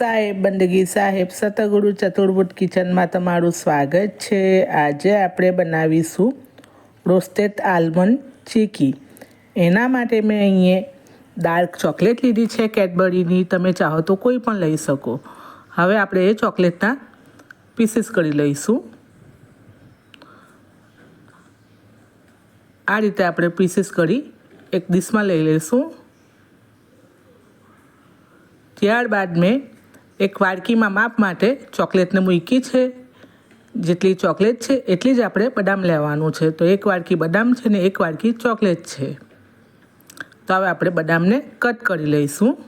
સાહેબ, બંદગી સાહેબ, સતગુરુ ચતુર્ભુજ કિચનમાં તમારું સ્વાગત છે. આજે આપણે બનાવીશું રોસ્ટેડ આલમંડ ચીકી. એના માટે મેં અહીંયા ડાર્ક ચોકલેટ લીધી છે, કેડબરીની. તમે ચાહો તો કોઈ પણ લઈ શકો. હવે આપણે એ ચોકલેટના પીસીસ કરી લઈશું. આ રીતે આપણે પીસીસ કરી એક ડીશમાં લઈ લઈશું. ત્યારબાદ મેં એક વાડકીમાં માપ માટે ચોકલેટને મૂકી છે. જેટલી ચોકલેટ છે, એટલી જ આપણે બદામ લેવાનું છે. તો એક વાડકી બદામ છે ને એક વાડકી ચોકલેટ છે. તો હવે આપણે બદામને કટ કરી લઈશું.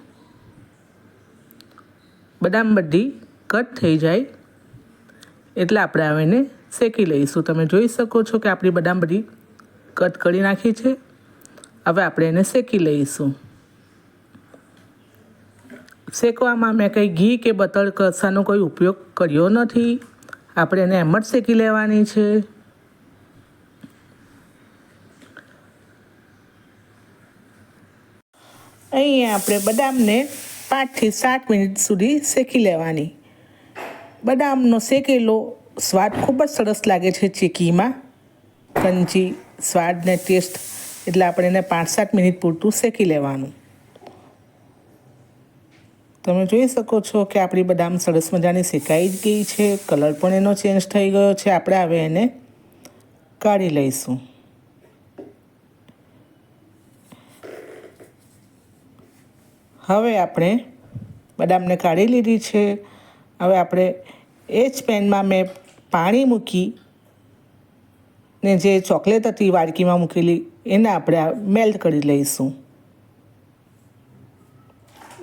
બદામ બધી કટ થઈ જાય. એટલે આપણે હવે એને શેકી લઈશું. તમે જોઈ શકો છો કે આપણી બદામ બધી કટ કરી નાખી છે. હવે આપણે એને શેકી લઈશું. શેકવામાં મેં કંઈ ઘી કે બતળ કસાનો કોઈ ઉપયોગ કર્યો નથી. આપણે એને એમ જ શેકી લેવાની છે. અહીંયા આપણે બદામને પાંચથી સાત મિનિટ સુધી શેકી લેવાની. બદામનો શેકેલો સ્વાદ ખૂબ જ સરસ લાગે છે ચીકીમાં. કંચી સ્વાદ ને ટેસ્ટ એટલે આપણે એને પાંચ સાત મિનિટ પૂરતું શેકી લેવાનું. તમે જોઈ શકો છો કે આપણી બદામ સરસ મજાની શેકાઈ જ ગઈ છે. કલર પણ એનો ચેન્જ થઈ ગયો છે. આપણે હવે એને કાઢી લઈશું. હવે આપણે બદામને કાઢી લીધી છે. હવે આપણે એ જ પેનમાં મેં પાણી મૂકી ને જે ચોકલેટ હતી વાડકીમાં મૂકેલી, એને આપણે મેલ્ટ કરી લઈશું.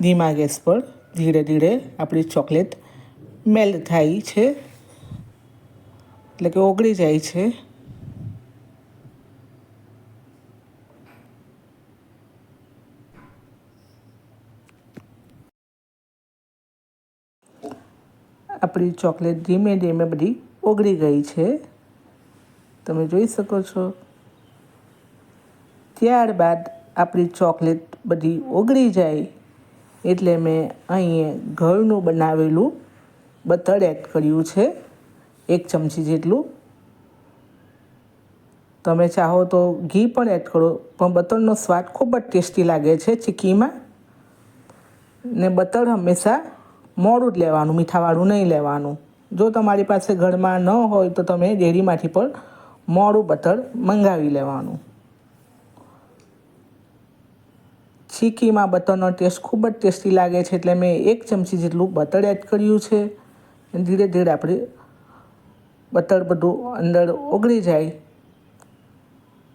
ધીમા ગેસ પર ધીરે ધીરે આપણી ચોકલેટ મેલ્ટ થાય છે. એટલે કે ઓગળી જાય છે. આપણી ચોકલેટ ધીમે ધીમે બધી ઓગળી ગઈ છે. તમે જોઈ શકો છો. ત્યારબાદ આપણી ચોકલેટ બધી ઓગળી જાય એટલે મેં અહીં ઘરનું બનાવેલું બતર એડ કર્યું છે, એક ચમચી જેટલું. તમે ચાહો તો ઘી પણ એડ કરો, પણ બતરનો સ્વાદ ખૂબ જ ટેસ્ટી લાગે છે ચીકીમાં. ને બતર હંમેશા મોડું જ લેવાનું, મીઠાવાળું નહીં લેવાનું. જો તમારી પાસે ઘરમાં ન હોય તો તમે ડેરીમાંથી પણ મોડું બતર મંગાવી લેવાનું. ચીકીમાં બટરનો ટેસ્ટ ખૂબ જ ટેસ્ટી લાગે છે એટલે મેં એક ચમચી જેટલું બટર એડ કર્યું છે. ધીરે ધીરે આપણે બટર બધું અંદર ઓગળી જાય.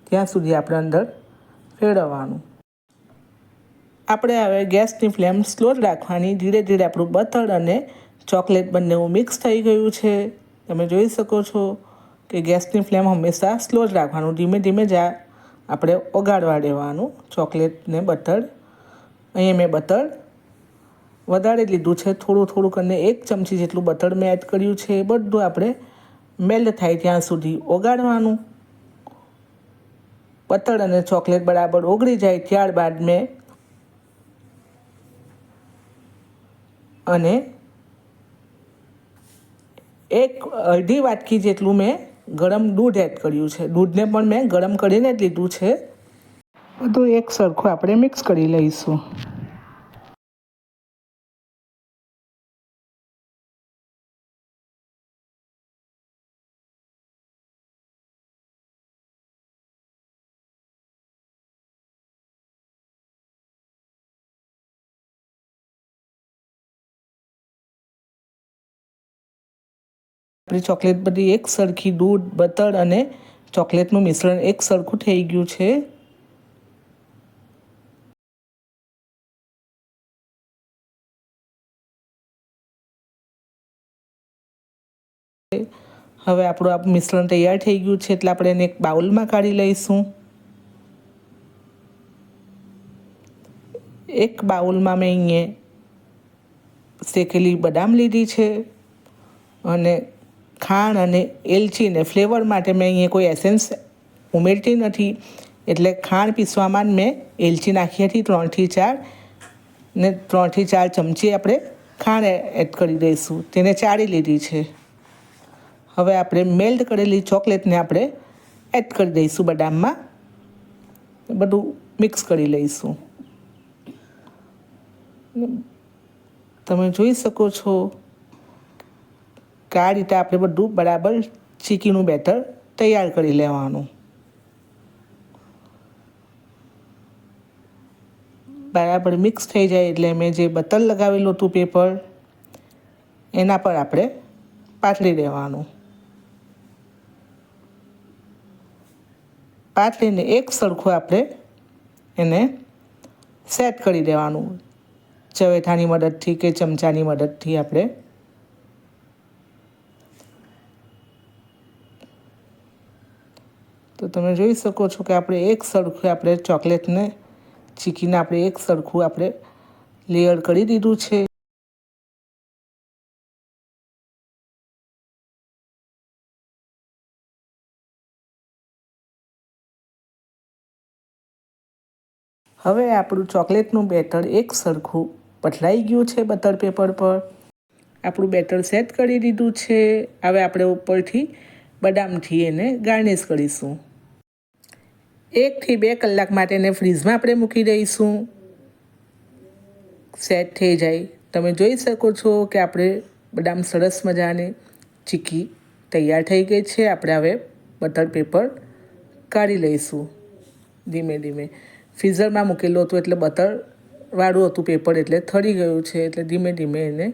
ત્યાં સુધી આપણે અંદર ફેરવવાનું આપણે હવે ગેસની ફ્લેમ સ્લો જ રાખવાની. ધીરે ધીરે આપણું બટર અને ચોકલેટ બંનેવું મિક્સ થઈ ગયું છે. તમે જોઈ શકો છો કે ગેસની ફ્લેમ હંમેશા સ્લો જ રાખવાનું. ધીમે ધીમે જ આ આપણે ઓગાળવા દેવાનું. ચોકલેટને બટર અહીંયા મેં બટર વધારે લીધું છે. થોડું થોડું કરીને એક ચમચી જેટલું બટર મેં એડ કર્યું છે. એ બધું આપણે મેલ્ટ થાય ત્યાં સુધી ઓગાળવાનું. બટર અને ચોકલેટ બરાબર ઓગળી જાય ત્યારબાદ મેં અને એક અડધી વાટકી જેટલું મેં ગરમ દૂધ એડ કર્યું છે. દૂધને પણ મેં ગરમ કરીને જ લીધું છે. બધું એક સરખું આપણે મિક્સ કરી લઈશું. આપણી ચોકલેટ બધી એક સરખી દૂધ બટર અને ચોકલેટનું મિશ્રણ એક સરખું થઈ ગયું છે. હવે આપણું આ મિશ્રણ તૈયાર થઈ ગયું છે એટલે આપણે એને એક બાઉલમાં કાઢી લઈશું. એક બાઉલમાં મેં અહીંયા શેકેલી બદામ લીધી છે અને ખાંડ અને એલચીને ફ્લેવર માટે મેં અહીંયા કોઈ એસેન્સ ઉમેરતી નથી. એટલે ખાંડ પીસવામાં મેં એલચી નાખી હતી ત્રણથી ચાર ને ત્રણથી ચાર ચમચી આપણે ખાંડ એડ કરી દઈશું. તેને ચાળી લીધી છે. હવે આપણે મેલ્ટ કરેલી ચોકલેટને આપણે એડ કરી દઈશું બદામમાં. બધું મિક્સ કરી લઈશું. તમે જોઈ શકો છો કે આ રીતે આપણે બધું બરાબર ચીકીનું બેટર તૈયાર કરી લેવાનું. બરાબર મિક્સ થઈ જાય એટલે મેં જે બતર લગાવેલું હતું પેપર એના પર આપણે પાથરી દેવાનું. પાથરીને એક સરખું આપણે એને સેટ કરી દેવાનું. ચવેઠાની મદદથી કે ચમચાની મદદથી આપણે તો તમે જોઈ શકો છો કે આપણે એક સરખું આપણે ચોકલેટને ચીકીને આપણે એક સરખું આપણે લેયર કરી દીધું છે. હવે આપણું ચોકલેટનું બેટર એક સરખું પથરાઈ ગયું છે બટર પેપર પર. આપણું બેટર સેટ કરી દીધું છે. હવે આપણે ઉપરથી બદામથી એને ગાર્નિશ કરીશું. એકથી બે કલાક માટે એને ફ્રીઝમાં આપણે મૂકી દઈશું. સેટ થઈ જાય. તમે જોઈ શકો છો કે આપણે બદામ સરસ મજાની ચીકી તૈયાર થઈ ગઈ છે. આપણે હવે બટર પેપર કાઢી લઈશું. ધીમે ધીમે. ફ્રીઝરમાં મૂકેલું હતું એટલે બટરવાળું હતું પેપર એટલે થરી ગયું છે. એટલે ધીમે ધીમે એને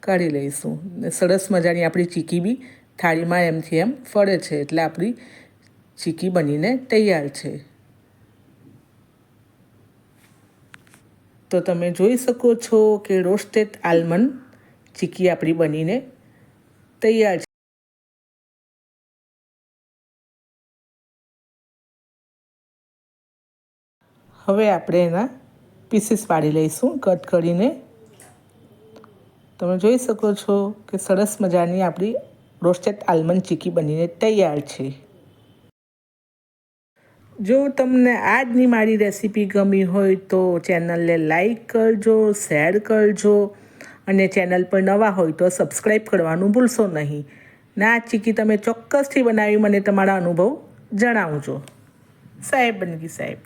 કાઢી લઈશું. ને સરસ મજાની આપણી ચીકી બી થાળીમાં એમથી એમ ફરે છે એટલે આપણી ચીકી બનીને તૈયાર છે. તો તમે જોઈ શકો છો કે રોસ્ટેડ આલમંડ ચીકી આપણી બનીને તૈયાર છે. હવે આપણે એના પીસીસ પાડી લઈશું કટ કરીને. તમે જોઈ શકો છો કે સરસ મજાની આપણી રોસ્ટેડ આલમંડ ચીકી બનીને તૈયાર છે. જો તમને આજની મારી રેસીપી ગમી હોય તો ચેનલને લાઈક કરજો, શેર કરજો અને ચેનલ પર નવા હોય તો સબસ્ક્રાઈબ કરવાનું ભૂલશો નહીં. ને આ ચીકી તમે ચોક્કસથી બનાવી મને તમારા અનુભવ જણાવજો. સાહેબ બનગી સાહેબ.